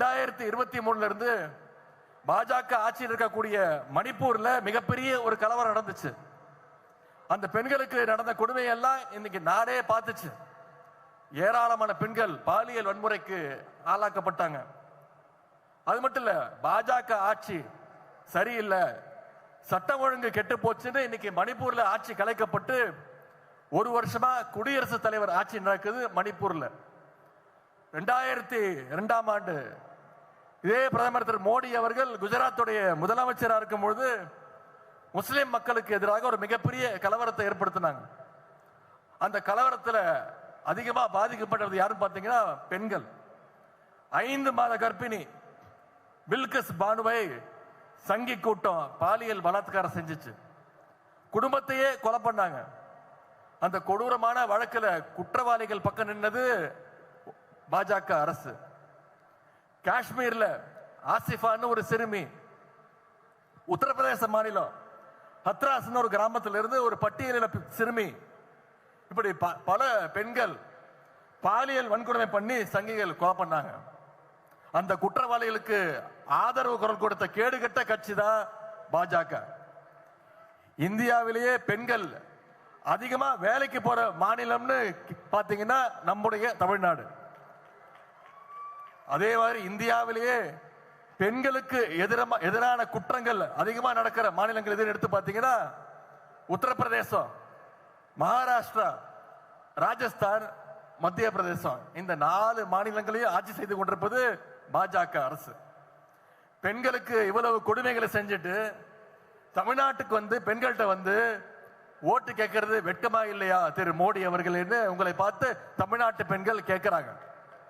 ரெண்டாயிரத்தி இருபத்தி மூணுல இருந்து பாஜக ஆட்சியில் இருக்கக்கூடிய மணிப்பூர்ல மிகப்பெரிய ஒரு கலவரம் நடந்துச்சு. அந்த பெண்களுக்கு நடந்த கொடுமையெல்லாம் இன்னைக்கு நாடே பார்த்துச்சு. ஏராளமான பெண்கள் பாலியல் வன்முறைக்கு ஆளாக்கப்பட்டாங்க. அது மட்டும் இல்ல பாஜக ஆட்சி சரியில்லை. சட்டம் ஒழுங்கு கெட்டு போச்சுன்னு இன்னைக்கு மணிப்பூர்ல ஆட்சி கலைக்கப்பட்டு ஒரு வருஷமா குடியரசுத் தலைவர் ஆட்சி நடக்குது மணிப்பூர்ல. ரெண்டாயிரத்தி இரண்டாம் ஆண்டு. இதே பிரதமர் திரு மோடி அவர்கள் குஜராத்துடைய முதலமைச்சராக இருக்கும் பொழுது முஸ்லிம் மக்களுக்கு எதிராக ஒரு மிகப்பெரிய கலவரத்தை ஏற்படுத்தினாங்க. அந்த கலவரத்தில் அதிகமாக பாதிக்கப்பட்டது யாருன்னு பார்த்தீங்கன்னா பெண்கள். ஐந்து மாத கர்ப்பிணி பில்கஸ் பானுவை சங்கி கூட்டம் பாலியல் பலாத்காரம் செஞ்சுச்சு. குடும்பத்தையே கொலை பண்ணாங்க. அந்த கொடூரமான வழக்கில் குற்றவாளிகள் பக்கம் நின்னது பாஜக அரசு. காஷ்மீர்ல ஆசிஃபான்னு ஒரு சிறுமி உத்தரப்பிரதேச மாநிலம் ஹத்ராஸ்னு ஒரு கிராமத்தில் இருந்து ஒரு பட்டியலில் சிறுமி. இப்படி ப- பல பெண்கள் பாலியல் வன்கொடுமை பண்ணி சங்கிகள் கொலை பண்ணாங்க. அந்த குற்றவாளிகளுக்கு ஆதரவு குரல் கொடுத்த கேடுகட்ட கட்சி தான் பாஜக. இந்தியாவிலேயே பெண்கள் அதிகமா வேலைக்கு போற மாநிலம்னு பாத்தீங்கன்னா நம்முடைய தமிழ்நாடு. அதே மாதிரி இந்தியாவிலேயே பெண்களுக்கு எதிரமா எதிரான குற்றங்கள் அதிகமா நடக்கிற மாநிலங்கள் எதுன்னு எடுத்து பார்த்தீங்கன்னா உத்தரப்பிரதேசம் மகாராஷ்டிரா ராஜஸ்தான் மத்திய பிரதேசம் இந்த நாலு மாநிலங்களையும் ஆட்சி செய்து கொண்டிருப்பது பாஜக அரசு. பெண்களுக்கு இவ்வளவு கொடுமைகளை செஞ்சுட்டு தமிழ்நாட்டுக்கு வந்து பெண்கள்கிட்ட வந்து ஓட்டு கேட்கறது வெட்கமா இல்லையா? திரு மோடி அவர்கள் உங்களை பார்த்து தமிழ்நாட்டு பெண்கள் கேட்கிறாங்க.